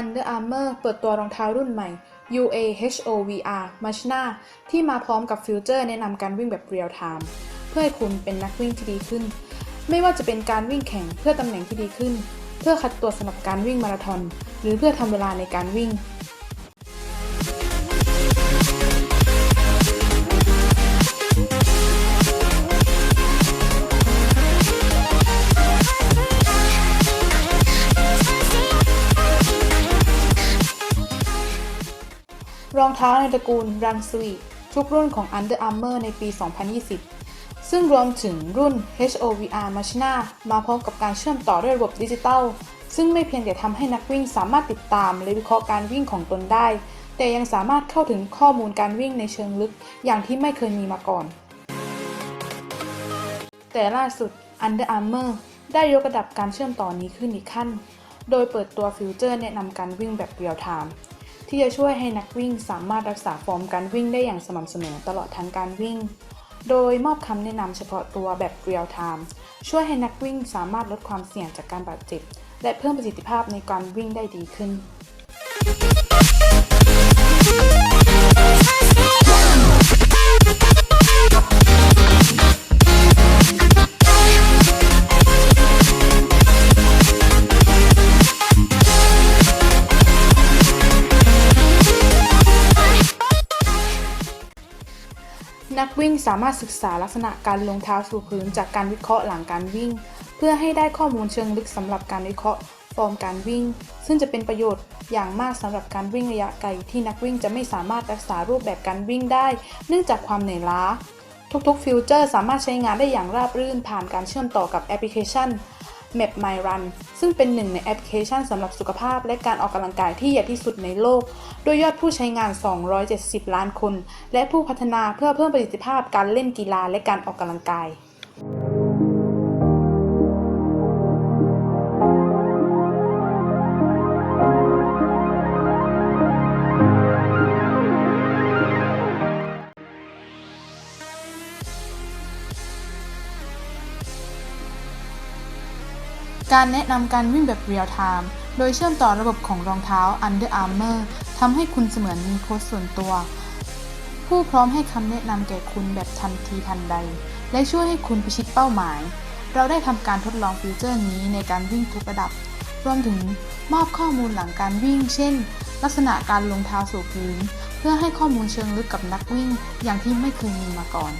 Under Armour เปิดตัวรองเท้ารุ่นใหม่ UAHOVR Machina ที่มาพร้อมกับฟิวเจอร์แนะนำการวิ่งแบบเรียลไทม์เพื่อให้คุณเป็นนักวิ่งที่ดีขึ้น ไม่ว่าจะเป็นการวิ่งแข่งเพื่อตำแหน่งที่ดีขึ้น เพื่อคัดตัวสำหรับการวิ่งมาราธอนหรือเพื่อทำเวลาในการวิ่ง รองเท้าในตระกูล Run Sweet ทุกรุ่นของ Under Armour ในปี 2020 ซึ่งรวมถึงรุ่น HOVR Machina มาพร้อมกับการเชื่อมต่อด้วยระบบดิจิตอลซึ่งไม่เพียงแต่ทำให้นักวิ่งสามารถติดตามและวิเคราะห์การวิ่งของตนได้ แต่ยังสามารถเข้าถึงข้อมูลการวิ่งในเชิงลึกอย่างที่ไม่เคยมีมาก่อน แต่ล่าสุด Under Armour ได้ยกระดับการเชื่อมต่อนี้ขึ้นอีกขั้น โดยเปิดตัวฟิวเจอร์แนะนำการวิ่งแบบเรียลไทม์ ที่จะช่วยให้นักวิ่งสามารถรักษาฟอร์มการวิ่งได้อย่างสม่ำเสมอตลอดทั้งการวิ่ง โดยมอบคำแนะนำเฉพาะตัวแบบเรียลไทม์ช่วยให้นักวิ่งสามารถลดความเสี่ยงจากการบาดเจ็บ และเพิ่มประสิทธิภาพในการวิ่งได้ดีขึ้น นักวิ่งสามารถศึกษาลักษณะการลงเท้าสู่พื้นจากการวิเคราะห์หลังการวิ่ง เพื่อให้ได้ข้อมูลเชิงลึกสำหรับการวิเคราะห์ฟอร์มการวิ่ง ซึ่งจะเป็นประโยชน์อย่างมากสำหรับการวิ่งระยะไกลที่นักวิ่งจะไม่สามารถรักษารูปแบบการวิ่งได้ เนื่องจากความเหนื่อยล้า ทุกๆ ฟิวเจอร์สามารถใช้งานได้อย่างราบรื่นผ่านการเชื่อมต่อกับแอปพลิเคชัน Map My Run ซึ่งเป็นหนึ่งในแอปพลิเคชันสำหรับสุขภาพและการออกกำลังกายที่ใหญ่ที่สุดในโลกด้วยยอดผู้ใช้งาน 270 ล้านคน และผู้พัฒนาเพื่อเพิ่มประสิทธิภาพการเล่นกีฬาและการออกกำลังกาย การแนะนำการวิ่งแบบเรียลไทม์โดยเชื่อมต่อระบบของรองเท้า Under Armour ทำให้คุณเสมือนมีโค้ชส่วนตัว ผู้พร้อมให้คำแนะนำแก่คุณแบบทันทีทันใด และช่วยให้คุณพิชิตเป้าหมาย เราได้ทำการทดลองฟีเจอร์นี้ในการวิ่งทุกระดับ รวมถึงมอบข้อมูลหลังการวิ่ง เช่น ลักษณะการลงเท้าสู่พื้น เพื่อให้ข้อมูลเชิงลึกกับนักวิ่งอย่างที่ไม่เคยมีมาก่อน